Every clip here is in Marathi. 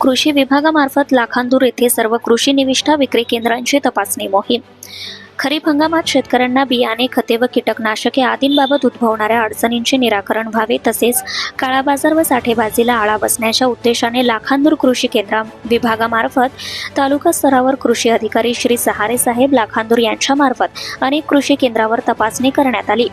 कृषी विभागामार्फत लाखांदूर येथे सर्व कृषी निविष्ठा विक्री केंद्रांची तपासणी मोहीम. खरीप हंगामात शेतकऱ्यांना बियाणे खते व कीटकनाशके आदींबाबत उद्भवणाऱ्या अडचणींचे निराकरण व्हावे तसेच काळाबाजार व साठेबाजीला आळा बसण्याच्या उद्देशाने लाखांदूर कृषी केंद्र विभागामार्फत तालुका स्तरावर कृषी अधिकारी श्री सहारे साहेब लाखांदूर यांच्यामार्फत अनेक कृषी केंद्रावर तपासणी करण्यात आली.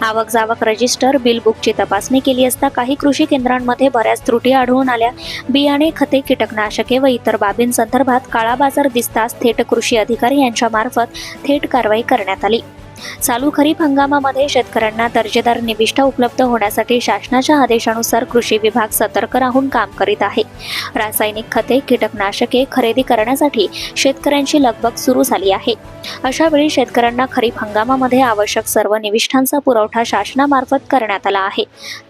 आवक जावक रजिस्टर बिल बुकची तपासणी केली असता काही कृषी केंद्रांमध्ये बऱ्याच त्रुटी आढळून आल्या. बियाणे खते कीटकनाशके व इतर बाबींसंदर्भात काळा बाजार दिसताच थेट कृषी अधिकारी यांच्यामार्फत थेट कारवाई करण्यात आली. चालू खरीप हंगामामध्ये शेतकऱ्यांना दर्जेदार निविष्ठा उपलब्ध होण्यासाठी शासनाच्या आदेशानुसार कृषी विभाग सतर्क राहून काम करीत आहे. रासायनिक खते कीटकनाशके खरेदी करण्यासाठी शेतकऱ्यांची लगबग सुरू झाली आहे. अशा वेळी शेतकऱ्यांना खरीप हंगामामध्ये आवश्यक सर्व निविष्ठांचा पुरवठा शासनामार्फत करण्यात आला आहे.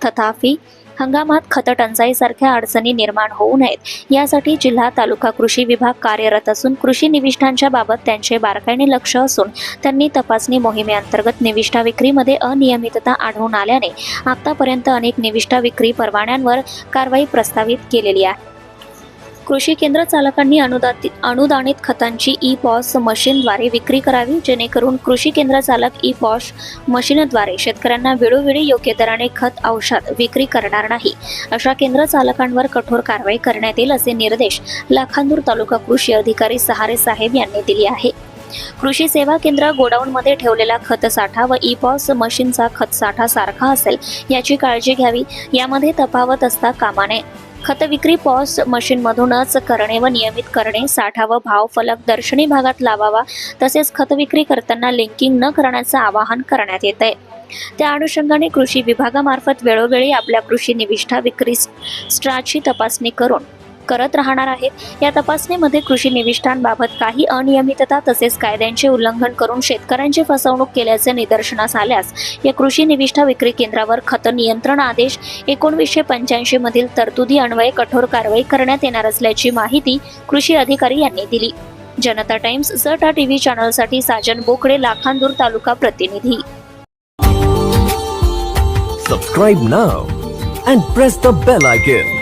तथापि हंगामात खत टंचाईसारख्या अडचणी निर्माण होऊ नयेत. यासाठी जिल्हा तालुका कृषी विभाग कार्यरत असून कृषी निविष्ठांच्या बाबत त्यांचे बारकाईने लक्ष असून त्यांनी तपासणी मोहिमेअंतर्गत निविष्ठा विक्रीमध्ये अनियमितता आढळून आल्याने आतापर्यंत अनेक निविष्ठा विक्री परवान्यांवर कारवाई प्रस्तावित केलेली आहे. कृषी केंद्र चालकांनी अनुदानित अनुदानित खतांची ई पॉस मशीनद्वारे विक्री करावी जेणेकरून कृषी केंद्र चालक ई पॉश मशीनद्वारे शेतकऱ्यांना वेळोवेळी योग्य दराने खत औषध विक्री करणार नाही. अशा केंद्र चालकांवर कठोर कारवाई करण्यात येईल असे निर्देश लाखांदूर तालुका कृषी अधिकारी सहारे साहेब यांनी दिले आहे. कृषी सेवा केंद्र गोडाऊनमध्ये ठेवलेला खत साठा व ई पॉस मशीनचा खत साठा सारखा असेल याची काळजी घ्यावी. यामध्ये तफावत असता कामा नये. खत विक्री पॉस मशीनमधूनच करणे व नियमित करणे साठा व भाव फलक दर्शनी भागात लावावा तसेच खत विक्री करताना लिंकिंग न करण्याचं आवाहन करण्यात येत आहे त्या अनुषंगाने कृषी विभागामार्फत वेळोवेळी आपल्या कृषी निविष्ठा विक्री स्ट्राची तपासणी करून करत राहणार आहेत या तपासणीमध्ये कृषी निविष्ठांबाबत काही अनियमितता तसेच कायद्यांचे उल्लंघन करून शेतकऱ्यांची फसवणूक केल्याचे निदर्शनास आल्यास या कृषी निविष्ठा विक्री केंद्रावर खत नियंत्रण आदेश एकोणवीसशे पंच्याऐंशी मधील तरतुदी अन्वये कठोर कारवाई करण्यात येणार असल्याची माहिती कृषी अधिकारी यांनी दिली. जनता टाइम्स जटा टीव्ही चॅनलसाठी साजन बोकडे लाखांदूर तालुका प्रतिनिधी. Subscribe now and press the bell icon